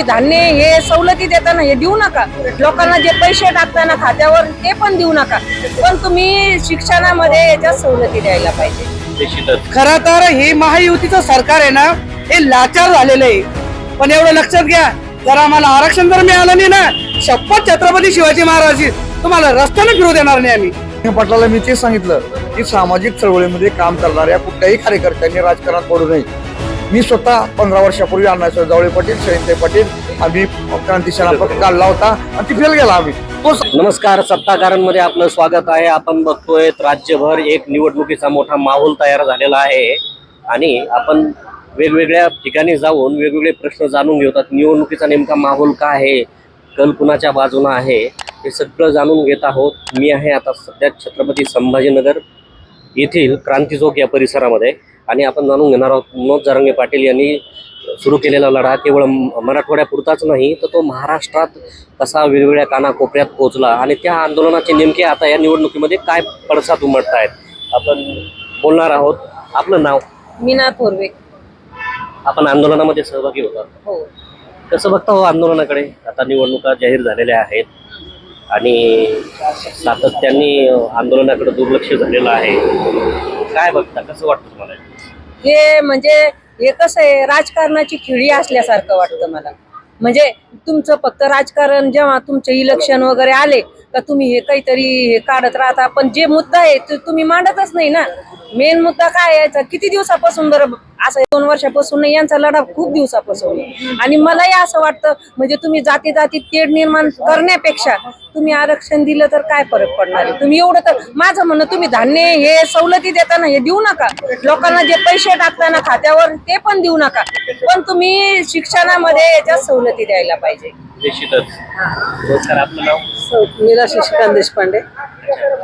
तुम्ही धान्य हे सवलती देताना हे देऊ नका. लोकांना जे पैसे टाकताना खात्यावर ते पण देऊ नका. पण तुम्ही शिक्षणामध्ये याच्यात सवलती द्यायला पाहिजे. खर तर हे महायुतीचं सरकार आहे ना हे लाचार झालेलं आहे. पण एवढं लक्षात घ्या जर आम्हाला आरक्षण जर मिळालं नाही ना शपथ छत्रपती शिवाजी महाराज तुम्हाला रस्त्याने फिरू देणार नाही आम्ही. पाटलाला मी तेच सांगितलं की सामाजिक चळवळीमध्ये काम करणाऱ्या कुठल्याही कार्यकर्त्यांनी राजकारणात पडू नये. मी स्वतः पंधरा वर्षापूर्वी अण्णासाहेब जावळे पाटील शैनताई पाटील आम्ही क्रांती सेनापत काढला होता आणि ती फेल गेला आम्ही. नमस्कार सत्ताकारांमध्ये आपलं स्वागत आहे. आपण बघतोय राज्यभर एक निवडणुकीचा मोठा माहोल तयार झालेला आहे. आणि आपण वेगवेगळ्या ठिकाणी जाऊन वेगवेगळे प्रश्न जाणून घेतात निवडणुकीचा नेमका माहोल काय आहे? कल कुणाच्या बाजूला आहे? हे सगळं जाणून घेत आहोत. मी आहे आता सध्या छत्रपती संभाजीनगर येथील क्रांती चौक या परिसरामध्ये. आणि आपण जाणून घेणार आहोत मनोज जारंगे पाटील यांनी सुरू केलेला लढा केवळ मराठवाड्यापुरताच नाही तर तो महाराष्ट्रात कसा वेगवेगळ्या कानाकोपऱ्यात पोहोचला आणि त्या आंदोलनाचे नेमके आता या निवडणुकीमध्ये काय पडसाद उमटत आहेत आपण बोलणार आहोत. आपलं नाव? मीना थोरवे आपण आंदोलनामध्ये सहभागी होतात हो. कसं बघता हो आंदोलनाकडे? आता निवडणुका जाहीर झालेल्या आहेत. आणि सातत्याने आंदोलनाकडे दुर्लक्ष झालेलं आहे. काय बघता कसं वाटतं तुम्हाला? हे म्हणजे हे कसं आहे राजकारणाची खिळी असल्यासारखं वाटतं मला. म्हणजे तुमचं फक्त राजकारण जेव्हा तुमचे इलेक्शन वगैरे आले का तुम्ही हे काहीतरी हे काढत राहता. पण जे मुद्दा आहे ते तुम्ही मांडतच नाही ना. मेन मुद्दा काय यायचा किती दिवसापासून बरं असं दोन वर्षापासून नाही यांचा लढा खूप दिवसापासून. आणि मलाही असं वाटतं म्हणजे तुम्ही जाती जाती तेढ निर्माण करण्यापेक्षा तुम्ही आरक्षण दिलं तर काय फरक पडणार आहे? तुम्ही एवढं तर माझं म्हणणं तुम्ही धान्य हे सवलती देताना हे देऊ नका. लोकांना जे पैसे टाकताना खात्यावर ते पण देऊ नका. पण तुम्ही शिक्षणामध्ये याच्यात सवलती द्यायला पाहिजे. निश्चितच. नमस्कार आपलं नाव? मीरा शशिकांत देशपांडे.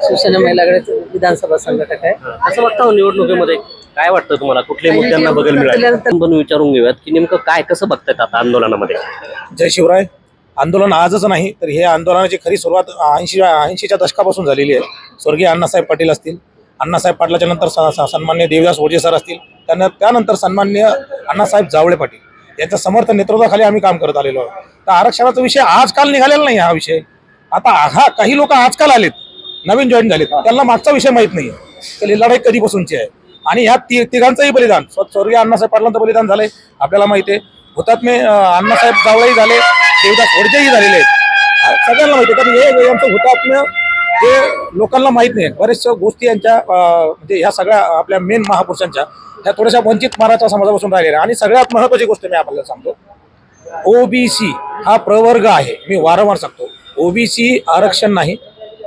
शिवसेना महिलाकडे विधानसभा संघटक आहे. असं बघता हो निवडणुकीमध्ये? काय वाटतं तुम्हाला? कुठल्या मुद्द्यांना बदल मिळाला? पण विचारून घेऊयात की नेमकं काय कसं बघतायत आता आंदोलनामध्ये? जय शिवराय. आंदोलन आजच नाही तर हे आंदोलनाची खरी सुरुवात ऐंशी ऐंशीच्या दशकापासून झालेली आहे. स्वर्गीय अण्णासाहेब पाटील असतील. अण्णासाहेब पाटलाच्या नंतर सन्मान्य देवदास ओजे सर असतील. त्यांना त्यानंतर सन्मान्य अण्णासाहेब जावळे पाटील. यांच्या समर्थ नेतृत्वाखाली आम्ही काम करत आलेलो आहोत. तर आरक्षणाचा विषय आजकाल निघालेला नाही हा विषय. आता हा काही लोक आजकाल आलेत. नवीन जॉईन झालेत. त्यांना मागचा विषय माहीत नाही तर ही लढाई कधीपासूनची आहे? आणि ह्या ति तिघांचंही बलिदान. स्वर्गीय अण्णासाहेब पाटलांचं बलिदान झालंय आपल्याला माहिती आहे. हुतात्मे अण्णासाहेब जावळेही झाले देवदास होडजेही झालेले आहेत. सगळ्यांना माहिती आहे. कारण हे यांचं हुतात्म्य जे लोकांना माहीत नाही. बऱ्याचशा गोष्टी यांच्या म्हणजे ह्या सगळ्या आपल्या मेन महापुरुषांच्या ह्या थोड्याशा वंचित मराठा समाजापासून राहिलेल्या. आणि सगळ्यात महत्त्वाची गोष्ट मी आपल्याला सांगतो. ओबीसी हा प्रवर्ग आहे. मी वारंवार सांगतो. ओबीसी आरक्षण नाही.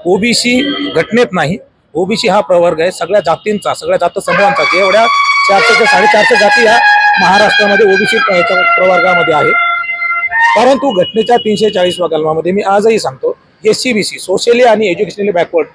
ओबीसी घटनेत नाही. ओबीसी हा प्रवर्ग आहे. सगळ्या जातींचा सगळ्या जात समूहांचा जेवढ्या चारशे ते साडेचारशे जाती या महाराष्ट्रामध्ये ओबीसी प्रवर्गामध्ये आहे. परंतु घटनेच्या तीनशे चाळीस कलमामध्ये मी आजही सांगतो S C B C socially आणि एज्युकेशनली बॅकवर्ड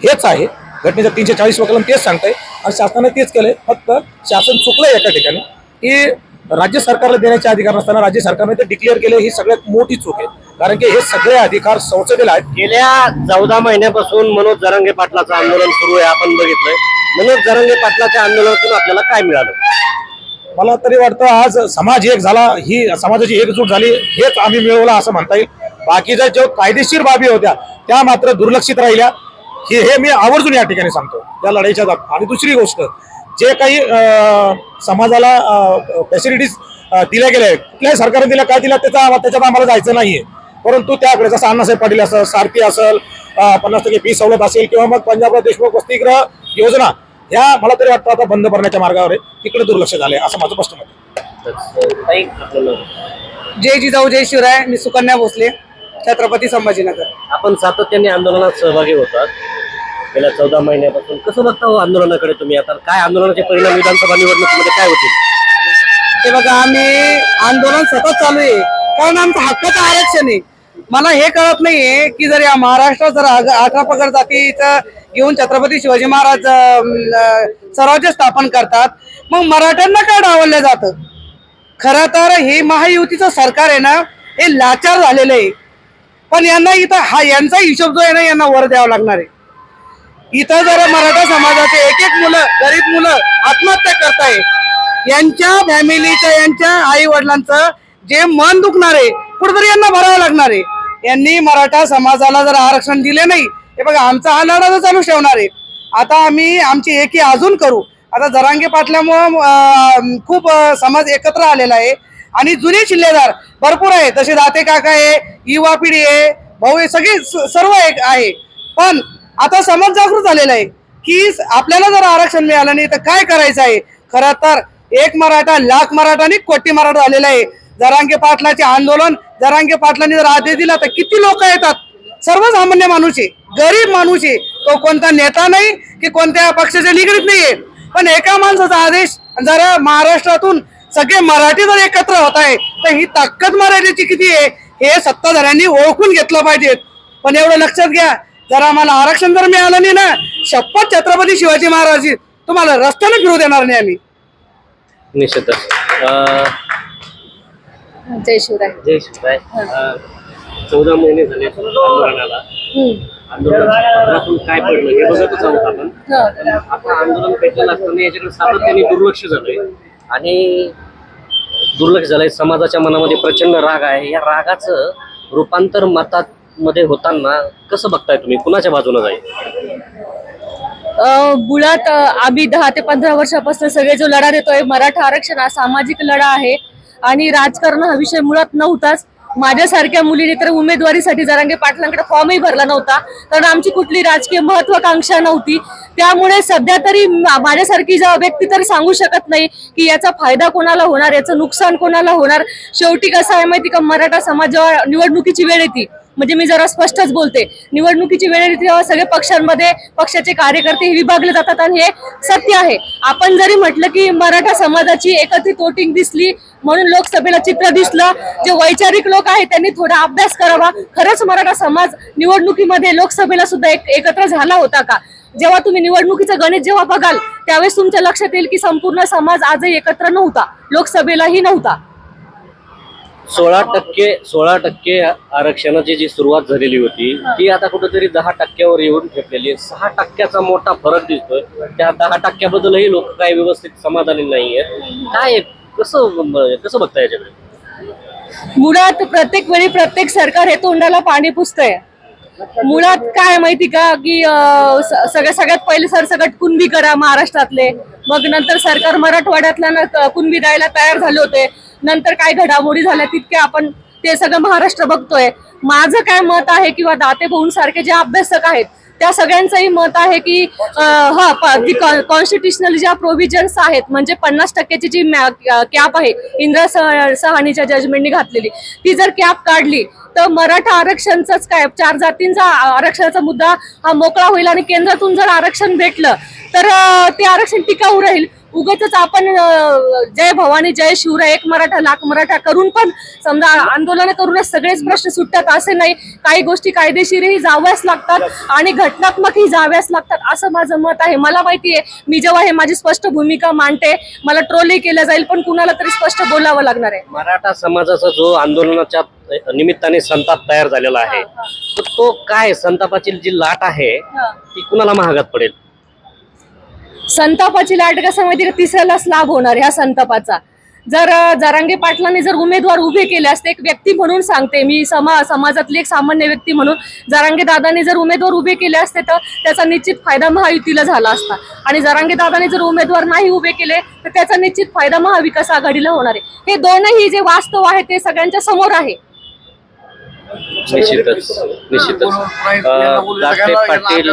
हेच आहे. घटनेच्या तीनशे चाळीस कलम तेच सांगतंय. आणि शासनाने तेच केलंय. फक्त शासन चुकलंय एका ठिकाणी की राज्य सरकारला देण्याचे अधिकार नसताना राज्य सरकारने ते डिक्लेअर केले ही सगळ्यात मोठी चूक आहे. कारण की हे सगळे अधिकार संसदेला आहेत. गेल्या चौदा महिन्यापासून मनोज जरांगे पाटलाचं आंदोलन सुरू आहे आपण बघितलंय. मनोज जरांगे पाटलाच्या आंदोलनातून आपल्याला काय मिळालं? मला तरी वाटतं आज समाज एक झाला ही समाजाची एकजूट झाली हेच आम्ही मिळवलं असं म्हणता येईल. बाकीच्या ज्या कायदेशीर बाबी होत्या त्या मात्र दुर्लक्षित राहिल्या. हे हे मी आवर्जून या ठिकाणी सांगतो या लढाईच्या आणि दुसरी गोष्ट जे काही समाजाला फॅसिलिटीज दिल्या गेल्या आहेत कुठल्याही सरकारने दिल्या काय दिल्या त्याचा त्याच्यात आम्हाला जायचं नाहीये. परंतु त्याकडे जसं अण्णासाहेब पाटील असेल सारथी असेल पन्नास टक्के फी सवलत असेल किंवा मग पंजाबराव देशमुख वसतिगृह योजना ह्या मला तरी वाटतं आता बंद करण्याच्या मार्गावर आहे. तिकडे दुर्लक्ष झाले असं माझं स्पष्ट मत. जय जिजाऊ जय शिवराय मी सुकन्या भोसले छत्रपती संभाजीनगर. आपण सातत्याने आंदोलनात सहभागी होतात. गेल्या चौदा महिन्यापासून कसं बघता हो आंदोलनाकडे तुम्ही? आता काय आंदोलनाचे परिणाम विधानसभा निवडणुकीमध्ये काय होतील? ते बघा आम्ही आंदोलन सतत चालू आहे. कारण आमचं हक्काचं आरक्षण आहे. मला हे कळत नाहीये की जर या महाराष्ट्रात जर अठरा पगड जातीचं घेऊन छत्रपती शिवाजी महाराज स्वराज्य स्थापन करतात मग मराठ्यांना काय डावललं जातं? खरं तर हे महायुतीचं सरकार आहे ना हे लाचार झालेलं आहे. पण यांना इथं हा यांचा हिशोब जो आहे ना यांना वर द्यावा लागणार आहे. इथं जर मराठा समाजाचे एक एक मुलं गरीब मुलं आत्महत्या करताय यांच्या फॅमिलीचं यांच्या आई वडिलांचं जे मन दुखणार आहे कुठेतरी यांना भरावं लागणार आहे. यांनी मराठा समाजाला जर आरक्षण दिले नाही हे बघा आमचा हा लढा तर चालू ठेवणार आहे. आता आम्ही आमची एकी अजून करू. आता जरांगे पाटल्यामुळं खूप समाज एकत्र आलेला आहे. आणि जुने शिल्लेदार भरपूर आहे तसे दाते काका आहे युवा पिढी आहे भाऊ आहे सगळे स- सर्व एक आहे. पण आता समाज जागृत झालेला आहे की आपल्याला जर आरक्षण मिळालं नाही तर काय करायचं आहे? खरं तर एक मराठा लाख मराठा आणि कोटी मराठा झालेला आहे. जरांगे पाटलाचे आंदोलन जरांगे पाटलांनी जर आदेश दिला तर किती लोक येतात? सर्वसामान्य माणूस आहे गरीब माणूस आहे. तो कोणता नेता नाही की कोणत्या पक्षाच्या निगडीत नाहीये पण एका माणसाचा आदेश जरा महाराष्ट्रातून सगळे मराठी जर एकत्र होत आहे तर ही ताकद मराठीची किती आहे? हे सत्ताधाऱ्यांनी ओळखून घेतलं पाहिजे. पण एवढं लक्षात घ्या जर आम्हाला आरक्षण जर मिळालं नाही ना शपथ छत्रपती शिवाजी महाराज तुम्हाला रस्त्याने फिरू देणार नाही आम्ही. निश्चितच. जय शिवराय जय शिवराय चौदा महिने झाले आंदोलनाला. आंदोलनाच्या पत्रातून काय पडलं हे बघतच आहोत आपण. पण आता आंदोलन पेटलेलं असताना याच्याकडे सातत्याने दुर्लक्ष झालंय. आणि दुर्लक्ष झालंय. समाजाच्या मनामध्ये प्रचंड राग आहे. या रागाचं रूपांतर मतात मध्ये होताना कसं बघताय तुम्ही? कुणाच्या बाजूने जाईल? मुळात आम्ही दहा ते पंधरा वर्षापासून सगळे जो लढा देतोय मराठा आरक्षण हा सामाजिक लढा आहे. आणि राजकारण हा विषय मुळात नव्हताच. माझ्यासारख्या मुलीने तर उमेदवारीसाठी जरांगे पाटलांकडे फॉर्मही भरला नव्हता. कारण आमची कुठली राजकीय महत्वाकांक्षा नव्हती. त्यामुळे सध्या तरी माझ्यासारखी व्यक्ती तर सांगू शकत नाही की याचा फायदा कोणाला होणार याचं नुकसान कोणाला होणार. शेवटी कसं आहे माहिती का मराठा समाजावर निवडणुकीची वेळ येते. म्हणजे मी जरा स्पष्टच बोलते. निवडणुकीची वेळ येते तेव्हा सगळे पक्षांमध्ये पक्षाचे कार्यकर्ते हे विभागले जातात आणि हे सत्य आहे. आपण जरी म्हटलं की मराठा समाजाची एकत्रित वोटिंग दिसली म्हणून लोकसभेला चित्र दिसलं जे वैचारिक लोक आहेत त्यांनी थोडा अभ्यास करावा. खरंच मराठा समाज निवडणुकीमध्ये लोकसभेला सुद्धा एक एकत्र झाला होता का? जेव्हा तुम्ही निवडणुकीचं गणित जेव्हा बघाल त्यावेळेस तुमच्या लक्षात येईल की संपूर्ण समाज आजही एकत्र नव्हता. लोकसभेलाही नव्हता. सोळा टक्के सोळा टक्के आरक्षणाची जी सुरुवात झालेली होती ती आता कुठेतरी दहा टक्क्यावर येऊन ठेपलेली आहे. सहा टक्क्याचा मोठा फरक दिसतोय. त्या दहा टक्क्याबद्दलही लोक काही व्यवस्थित समाधानी नाहीये काय आहे? कसं कसं बघताय याच्याकडे? मुळात प्रत्येक वेळी प्रत्येक सरकार हे तोंडाला पाणी पुसतंय. मुळात काय माहिती का? की सगळ्या सगळ्यात पहिले सरसकट कुणबी करा महाराष्ट्रातले. मग नंतर सरकार मराठवाड्यातल्या कुणबी द्यायला तयार झाले होते. नंतर काय घडामोडी झाल्या तितके आपण ते सगळं महाराष्ट्र बघतोय. माझं काय मत आहे किंवा दाते भाऊन सारखे जे अभ्यासक आहेत त्या सगळ्यांचंही मत आहे की हा कॉन्स्टिट्युशनल ज्या प्रोव्हिजन्स आहेत म्हणजे पन्नास टक्क्याची जी कॅप आहे इंदिरा सह- सहानीच्या जजमेंटनी घातलेली ती जर कॅप काढली तर मराठा आरक्षणचाच काय चार जातींचा आरक्षणाचा मुद्दा हा मोकळा होईल आणि केंद्रातून जर आरक्षण भेटलं तर ते आरक्षण टिकाऊ राहील. उगाच आपण जय भवानी जय शिवराय एक मराठा लाख मराठा करून पण समजा आंदोलन करूनच सगळेच प्रश्न सुटतात असे नाही. काही गोष्टी कायदेशीरही जाव्याच लागतात आणि घटनात्मकही जाव्याच लागतात असं माझं मत आहे. मला माहिती आहे मी जेव्हा हे माझी स्पष्ट भूमिका मांडते मला ट्रोलही केलं जाईल पण कुणाला तरी स्पष्ट बोलावं लागणार आहे. मराठा समाजाचा जो आंदोलनाच्या निमित्ताने संताप तयार झालेला आहे तर तो काय संतापाची जी लाट आहे ती कुणाला महागात पडेल? संतापाची लाट कसं माहिती तिसऱ्यालाच लाभ होणार ह्या संतापाचा. जर अं, जरांगे पाटलांनी जर उमेदवार उभे केले असते एक व्यक्ती म्हणून सांगते मी समा समाजातली एक सामान्य व्यक्ती म्हणून जरांगे दादांनी जर उमेदवार उभे केले असते तर त्याचा निश्चित फायदा महायुतीला झाला असता. आणि जरांगे दादांनी जर उमेदवार नाही उभे केले तर त्याचा निश्चित फायदा महाविकास आघाडीला होणार आहे. हे दोनही जे वास्तव आहे ते सगळ्यांच्या समोर आहे. निश्चितच निश्चितच. दाते पाटील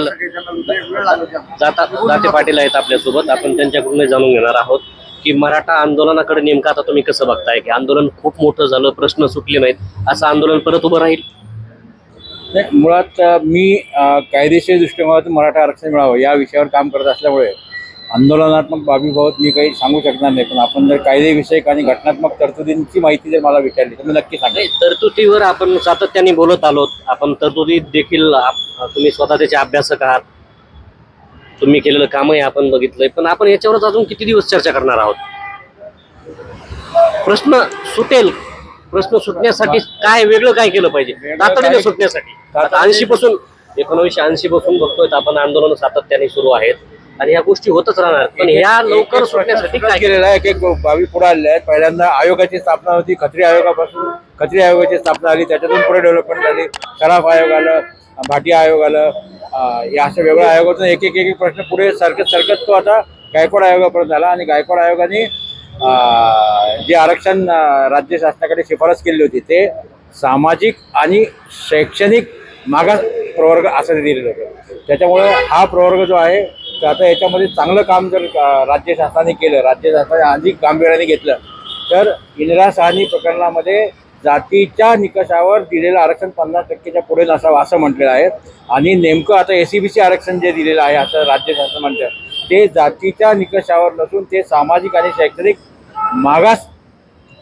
जाता दाते पाटील आहेत आपल्यासोबत. आपण त्यांच्याकडून जाणून घेणार आहोत की मराठा आंदोलनाकडे नेमकं आता तुम्ही कसं बघताय? की आंदोलन खूप मोठं झालं प्रश्न सुटले नाहीत. असं आंदोलन परत उभं राहील? मुळात मी कायदेशीर दृष्टिकोनातून मराठा आरक्षण मिळावं या विषयावर काम करत असल्यामुळे आंदोलनात्मक बाबीबाबत मी काही सांगू शकणार नाही पण आपण जर कायदेविषयक आणि घटनात्मक तरतुदींची माहिती जर मला विचारली तर मी नक्की नाही, तरतुदीवर आपण सातत्याने बोलत आलोत. आपण तरतुदीत देखील तुम्ही स्वतः त्याचे अभ्यासक आहात. तुम्ही केलेलं कामही आपण बघितलंय. पण आपण याच्यावरच अजून किती दिवस चर्चा करणार आहोत? प्रश्न सुटेल. प्रश्न सुटण्यासाठी काय वेगळं काय केलं पाहिजे? तातडीने सुटण्यासाठी. ऐंशी पासून एकोणीसशे ऐंशी पासून बघतोय आपण आंदोलन सातत्याने सुरू आहेत. आणि ह्या गोष्टी होतच राहणार. पण ह्या लवकर सुटण्यासाठी काय? केलेला आहे एक एक बाबी पुढे आलेल्या आहेत. पहिल्यांदा आयोगाची स्थापना होती खत्री आयोगापासून खत्री आयोगाची स्थापना झाली त्याच्यातून पुढे डेव्हलपमेंट झाली. सराफ आयोग आलं भाटिया आयोग आलं या अशा वेगळ्या आयोगातून एक एक एक एक प्रश्न पुढे सरकत सरकत तो आता गायकवाड आयोगापर्यंत आला आणि गायकवाड आयोगाने जे आरक्षण राज्य शासनाकडे शिफारस केली होती ते सामाजिक आणि शैक्षणिक मागास प्रवर्ग असं ते दिलेलं होतं. त्याच्यामुळे हा प्रवर्ग जो आहे तर आता याच्यामध्ये चांगलं काम जर राज्य शासनाने केलं राज्य शासनाने अधिक गांभीर्याने घेतलं तर इंदिरा साहनी प्रकरणामध्ये जातीच्या निकषावर दिलेलं आरक्षण पन्नास टक्केच्या पुढे नसावं असं म्हटलेलं आहे. आणि नेमकं आता एस सी बी सी आरक्षण जे दिलेलं आहे असं राज्य शासन म्हणतं ते जातीच्या निकषावर नसून ते सामाजिक आणि शैक्षणिक मागास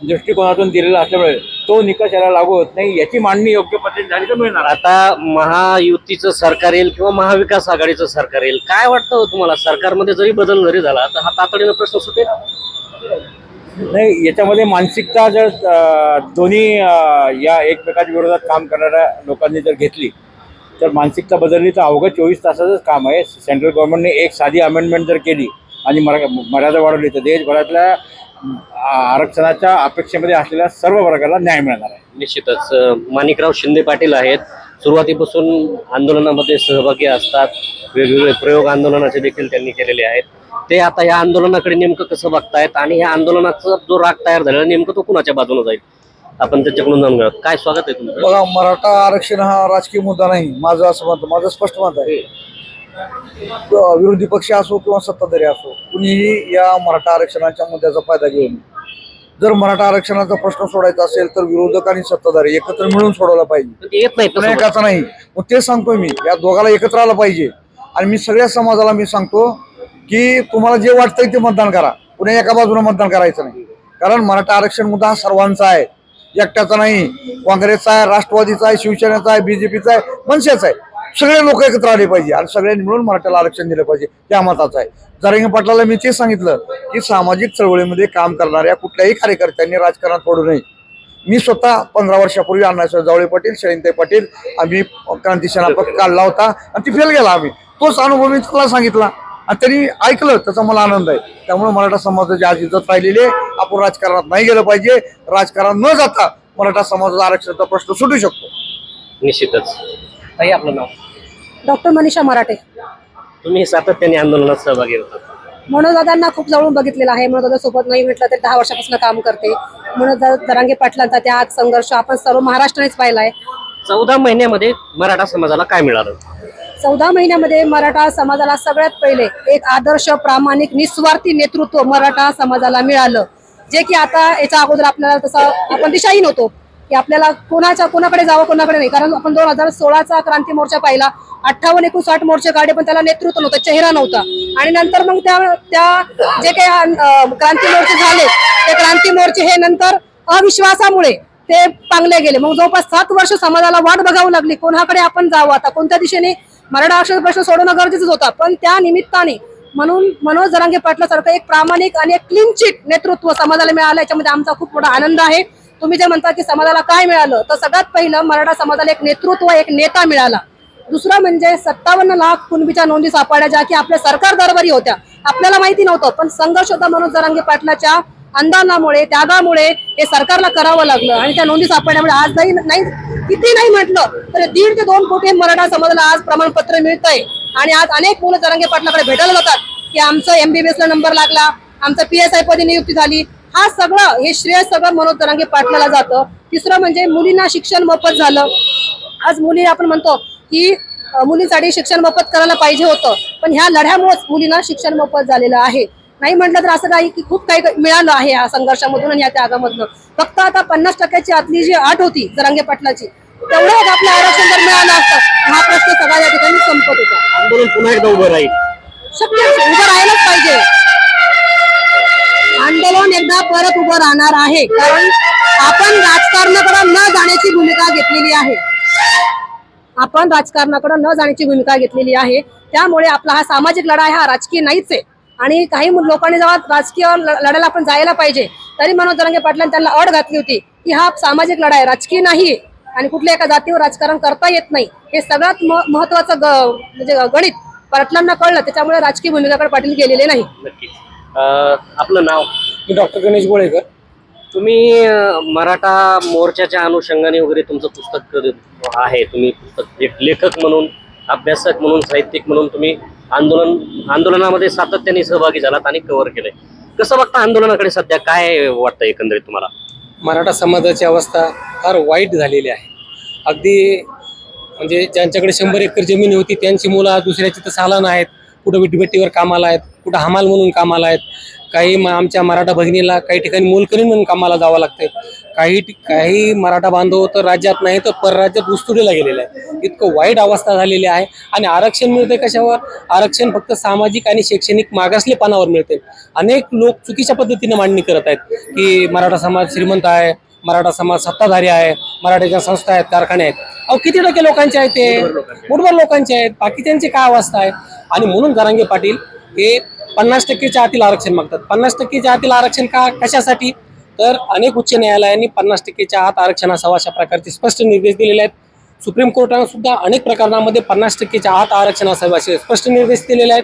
दृष्टिकोनातून दिलेलं असल्यामुळे तो निकष याला लागू होत नाही. याची मांडणी योग्य पद्धतीने झाली तर मिळणार. आता महायुतीचं सरकार येईल किंवा महाविकास आघाडीचं सरकार येईल? काय वाटतं हो तुम्हाला? सरकारमध्ये जरी बदल जरी झाला तर हा तातडीनं प्रश्न सुटेल? नाही याच्यामध्ये मानसिकता जर दोन्ही या एकमेकांच्या विरोधात काम करणाऱ्या लोकांनी जर घेतली तर मानसिकता बदलली तर अवघं चोवीस तासाचंच काम आहे. सेंट्रल गव्हर्नमेंटने एक साधी अमेंडमेंट जर केली आणि मरा मर्यादा वाढवली तर देशभरातल्या आरक्षणाच्या अपेक्षेमध्ये असलेल्या सर्व वर्गाला न्याय मिळणार आहे. निश्चितच माणिकराव शिंदे पाटील आहेत. सुरुवातीपासून आंदोलनामध्ये सहभागी असतात. वेगवेगळे प्रयोग आंदोलनाचे देखील त्यांनी केलेले आहेत. ते आता या आंदोलनाकडे नेमकं कसं बघतायत आणि या आंदोलनाचा जो राग तयार झालेला नेमकं तो कुणाच्या बाजूने जाईल? आपण त्याच्याकडून जाणून काय स्वागत आहे तुमचं? बघा मराठा आरक्षण हा राजकीय मुद्दा नाही. माझं असं मत माझं स्पष्ट मत आहे. विरोधी पक्ष असो किंवा सत्ताधारी असो कुणीही या मराठा आरक्षणाच्या मुद्द्याचा फायदा घेऊ नये. जर मराठा आरक्षणाचा प्रश्न सोडायचा असेल तर विरोधक आणि सत्ताधारी एकत्र मिळून सोडवला पाहिजे. येत नाही एकाचा नाही. मग ते सांगतोय मी. या दोघाला एकत्र आलं पाहिजे. आणि मी सगळ्या समाजाला मी सांगतो की तुम्हाला जे वाटतंय ते मतदान करा. कुणी एका बाजूने मतदान करायचं नाही. कारण मराठा आरक्षण मुद्दा हा सर्वांचा आहे. एकट्याचा नाही. काँग्रेसचा आहे राष्ट्रवादीचा आहे शिवसेनेचा आहे बीजेपीचा आहे मनसेचा आहे. सगळे लोक एकत्र आले पाहिजे आणि सगळ्यांनी मिळून मराठ्याला आरक्षण दिलं पाहिजे त्या मताचं आहे. जरंग पाटलाला मी ते सांगितलं की सामाजिक चळवळीमध्ये काम करणाऱ्या कुठल्याही कार्यकर्त्यांनी राजकारणात पडू नये. मी स्वतः पंधरा वर्षापूर्वी अण्णासाहेब जावळे पाटील शैनताई पाटील आम्ही क्रांती सेना पक्ष काढला होता आणि ती फेल गेला आम्ही. तोच अनुभव मी तुला सांगितला आणि त्यांनी ऐकलं त्याचा मला आनंद आहे. त्यामुळे मराठा समाजाची आज इज्जत राहिलेली आहे. आपण राजकारणात नाही गेलं पाहिजे. राजकारण न जाता मराठा समाजाचा आरक्षणाचा प्रश्न सुटू शकतो. निश्चितच. काही आपलं नाव? डॉक्टर मनीषा मराठे. तुम्ही सातत्याने आंदोलनात सहभागी होतात मनोजदादांना खूप जवळून बघितलेलं आहे. मनोजदादा सोबत नाही म्हटलं तर दहा वर्षापासून काम करते. मनोज जरांगे पाटलांचा त्याग संघर्ष आपण सर्व महाराष्ट्रानेच पाहिलाय. चौदा महिन्यामध्ये मराठा समाजाला काय मिळालं? चौदा महिन्यामध्ये मराठा समाजाला सगळ्यात पहिले एक आदर्श प्रामाणिक निस्वार्थी नेतृत्व मराठा समाजाला मिळालं. जे की आता याच्या अगोदर आपल्याला तसं आपण दिशाहीन होतो. की आपल्याला कोणाच्या कोणाकडे जावं कोणाकडे नाही. कारण आपण दोन हजार सोळाचा क्रांती मोर्चा पाहिला. अठ्ठावन्न एकोणसाठ मोर्चे काढले पण त्याला नेतृत्व नव्हतं चेहरा नव्हता. आणि नंतर मग त्या त्या जे काही क्रांती मोर्चे झाले ते क्रांती मोर्चे हे नंतर अविश्वासामुळे ते पांगले गेले. मग जवळपास सात वर्ष समाजाला वाट बघावं लागली. कोणाकडे आपण जावं आता? कोणत्या दिशेने? मराठा आरक्षण प्रश्न सोडवणं गरजेचंच होता. पण त्या निमित्ताने म्हणून मनोज जरांगे पाटलासारखं एक प्रामाणिक आणि एक क्लीन चिट नेतृत्व समाजाला मिळालं. याच्यामध्ये आमचा खूप मोठा आनंद आहे. तुम्ही जे म्हणता की समाजाला काय मिळालं तर सगळ्यात पहिलं मराठा समाजाला एक नेतृत्व एक नेता मिळाला. दुसरं म्हणजे सत्तावन्न लाख कुणबीच्या नोंदी सापडल्या ज्या की आपल्या सरकार दरबारी होत्या. आपल्याला माहिती नव्हतं पण संघर्ष होता मनोज जरांगे पाटलाच्या अंदानामुळे त्यागामुळे हे सरकारला करावं लागलं आणि त्या नोंदी सापडल्यामुळे आज नाही नाही किती नाही म्हटलं तर दीड ते दोन कोटी मराठा समाजाला आज प्रमाणपत्र मिळतंय. आणि आज अनेक मुलं जरांगे पाटलाकडे भेटायला जातात की आमचं एमबीबीएस ला नंबर लागला आमचं पी एस आय पदी नियुक्ती झाली हा सगळं हे श्रेय सगळं मनोज जरांगे पाटलाला जातं. तिसरं म्हणजे मुलींना शिक्षण मोफत झालं. आज मुली आपण म्हणतो की मुलींसाठी शिक्षण मोफत करायला पाहिजे होतं. पण ह्या लढ्यामुळेच मुलींना शिक्षण मोफत झालेलं आहे. नाही म्हटलं तर असं काही की खूप काही मिळालं आहे या संघर्षामधून आणि या त्यागामधून. फक्त आता पन्नास टक्क्याची आतली जी आठ होती जरांगे पाटलाची तेवढं आपलं आरक्षण जर मिळालं असतं हा प्रश्न सगळा या ठिकाणी संपत होता. आंदोलन पुन्हा एकदा उभं राहील. शक्य उभं राहायलाच पाहिजे. आंदोलन एकदा परत उभं राहणार आहे. कारण आपण राजकारणाकडे न जाण्याची भूमिका घेतलेली आहे. आपण राजकारणाकडे न जाण्याची भूमिका घेतलेली आहे. त्यामुळे आपला हा सामाजिक लढा आहे हा राजकीय नाहीच आहे. आणि काही लोकांनी जेव्हा राजकीय लढायला आपण जायला पाहिजे तरी मनोज जरांगे पाटलांनी त्यांना अड घातली होती की हा सामाजिक लढा आहे राजकीय नाही. आणि कुठल्या एका जातीवर राजकारण करता येत नाही. हे सगळ्यात महत्वाचं ग- म्हणजे गणित. पाटलांना कळलं त्याच्यामुळे राजकीय भूमिकाकडे पाटील गेलेले नाही. आपलं नाव? मी डॉक्टर गणेश गोळेकर तुम्ही अं, मराठा मोर्चाच्या अनुषंगाने वगैरे तुमचं पुस्तक क- आहे. तुम्ही पुस्तक एक लेखक म्हणून अभ्यासक म्हणून साहित्यिक म्हणून तुम्ही आंदोलन आंदोलनामध्ये सातत्याने सहभागी झालात आणि कव्हर केलंय. कसं बघता आंदोलनाकडे सध्या? काय वाटतं एकंदरीत तुम्हाला? मराठा समाजाची अवस्था फार वाईट झालेली आहे. अगदी म्हणजे ज्यांच्याकडे शंभर एकर जमीन होती त्यांची मुलं आज दुसऱ्याची तर सालान आहेत कुठं विटभट्टीवर कामाला आहेत कुठं हमाल म्हणून कामाला आहेत. काही म- आमच्या मराठा भगिनीला काही ठिकाणी मोलकरीण म्हणून कामाला जावं लागतंय. काही काही मराठा बांधव तर राज्यात नाही तर परराज्यात उस्तुडीला गेलेलं आहे इतकं वाईट अवस्था झालेली आहे आणि आरक्षण मिळते कशावर? आरक्षण फक्त सामाजिक आणि शैक्षणिक मागासलेपणावर मिळते अनेक लोक चुकीच्या पद्धतीने मांडणी करत आहेत की मराठा समाज श्रीमंत आहे मराठा समाज सत्ताधारी आहे मराठ्याच्या संस्था आहेत कारखाने आहेत. अहो किती टक्के लोकांचे आहेत ते? मुठभर लोकांचे. आहेत. बाकीच्यांची काय अवस्था आहे? आणि म्हणून जरांगे पाटील हे पन्नास टक्केच्या आतील आरक्षण मागतात. पन्नास टक्केच्या आतील आरक्षण का कशासाठी? तर अनेक उच्च न्यायालयांनी पन्नास टक्केच्या आत आरक्षण असावं अशा प्रकारचे स्पष्ट निर्देश दिलेले आहेत. सुप्रीम कोर्टानं सुद्धा अनेक प्रकरणामध्ये पन्नास टक्केच्या आत आरक्षण असावे असे स्पष्ट निर्देश दिलेले आहेत.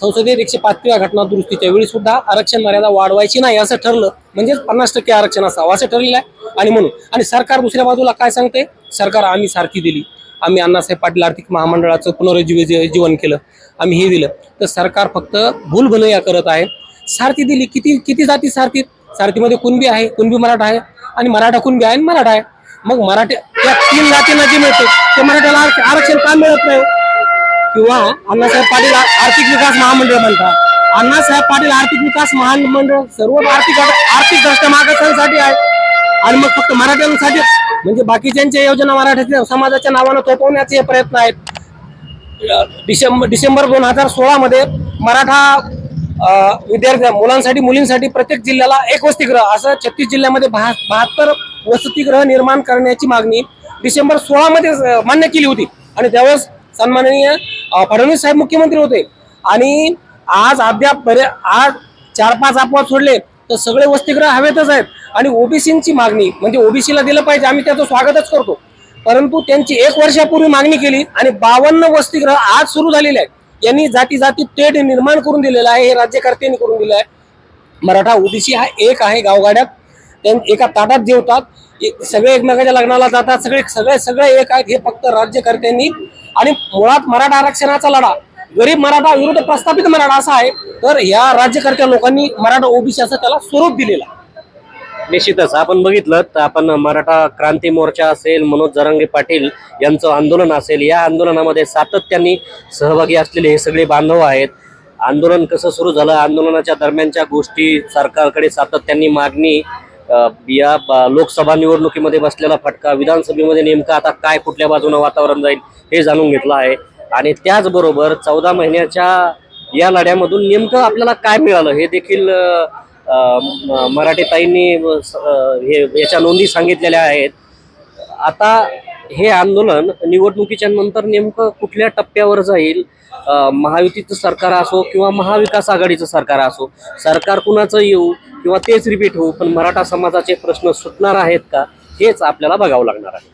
संसदेत एकशे पाचव्या घटना दुरुस्तीच्या वेळी सुद्धा आरक्षण मर्यादा वाढवायची नाही असं ठरलं. म्हणजेच पन्नास टक्के आरक्षण असावं असं ठरलेलं आहे. आणि म्हणून आणि सरकार दुसऱ्या बाजूला काय सांगते? सरकार आम्ही सारखी दिली. आम्ही अण्णासाहेब पाटील आर्थिक महामंडळाचं पुनरुज्जीव जीवन केलं आम्ही हे दिलं. तर सरकार फक्त भूलभुलैया करत आहे. सारथी दिली. किती किती जाती सारथीत सारथीमध्ये कुणबी आहे? कुणबी मराठा आहे? आणि मराठा कुणबी आहे आणि मराठा आहे? मग मराठी त्या तीन जातींना जे मिळते ते मराठ्याला आरक्षण का मिळत नाही हो? किंवा अण्णासाहेब पाटील आर्थिक विकास महामंडळ म्हणतात. अण्णासाहेब पाटील आर्थिक विकास महामंडळ सर्व आर्थिक आर्थिक दृष्ट्या मागासांसाठी आहे. आणि मग फक्त मराठ्यांसाठी म्हणजे बाकीच्यांच्या योजना मराठ्याच्या समाजाच्या नावानं थोपवण्याचे हे प्रयत्न आहेत. डिसेंबर डिसेंबर दोन हजार सोळा मध्ये मराठा विद्यार्थ्या विद्यार्थी मुलांसाठी मुलींसाठी प्रत्येक जिल्ह्याला एक वसतिगृह असं छत्तीस जिल्ह्यामध्ये बहा बहात्तर वसतिगृह निर्माण करण्याची मागणी डिसेंबर सोळामध्ये मान्य केली होती. आणि त्यावेळेस सन्माननीय फडणवीस साहेब मुख्यमंत्री होते. आणि आज अद्याप आज चार पाच अपवाद सोडले तर सगळे वसतिगृह हवेतच आहेत. आणि ओबीसींची मागणी म्हणजे ओबीसीला दिलं पाहिजे आम्ही त्याचं स्वागतच करतो. परंतु त्यांची एक वर्षापूर्वी मागणी केली आणि बावन्न वसतिगृह आज सुरू झालेले आहेत. यांनी जाती जाती तेढ निर्माण करून दिलेलं आहे हे राज्यकर्त्यांनी करून दिलं आहे. मराठा ओबीसी हा एक आहे गावगाड्यात. एका ताटात जेवतात सगळे एकमेकाच्या लग्नाला जातात सगळे सगळे सगळे एक आहेत हे फक्त राज्यकर्त्यांनी. आणि मुळात मराठा आरक्षणाचा लढा गरीब मराठा विरुद्ध प्रस्थापित मराठा असा आहे तर या राज्यकर्त्या लोकांनी मराठा ओबीसी असं त्याला स्वरूप दिलेलं निश्चितच आपण बघितलं तर आपण मराठा क्रांती मोर्चा असेल मनोज जरांगे पाटील यांचं आंदोलन असेल या आंदोलनामध्ये सातत्याने सहभागी असलेले हे सगळे बांधव आहेत. आंदोलन कसं सुरू झालं? आंदोलनाच्या दरम्यानच्या गोष्टी सरकारकडे सातत्याने मागणी या लोकसभा निवडणुकीमध्ये बसलेला फटका विधानसभेमध्ये नेमकं आता काय कुठल्या बाजूनं वातावरण जाईल हे जाणून घेतलं आहे. आणि त्याचबरोबर चौदा महिन्याच्या या लढ्यामधून नेमकं आपल्याला काय मिळालं हे देखील म- मराठी ताईंनी स- हे याच्या नोंदी सांगितलेल्या आहेत. आता हे आंदोलन निवडणुकीच्या नंतर नेमकं कुठल्या टप्प्यावर जाईल? महायुतीचं सरकार असो किंवा महाविकास आघाडीचं सरकार असो सरकार कुणाचं येऊ किंवा तेच रिपीट होऊ पण मराठा समाजाचे प्रश्न सुटणार आहेत का हेच आपल्याला बघावं लागणार आहे.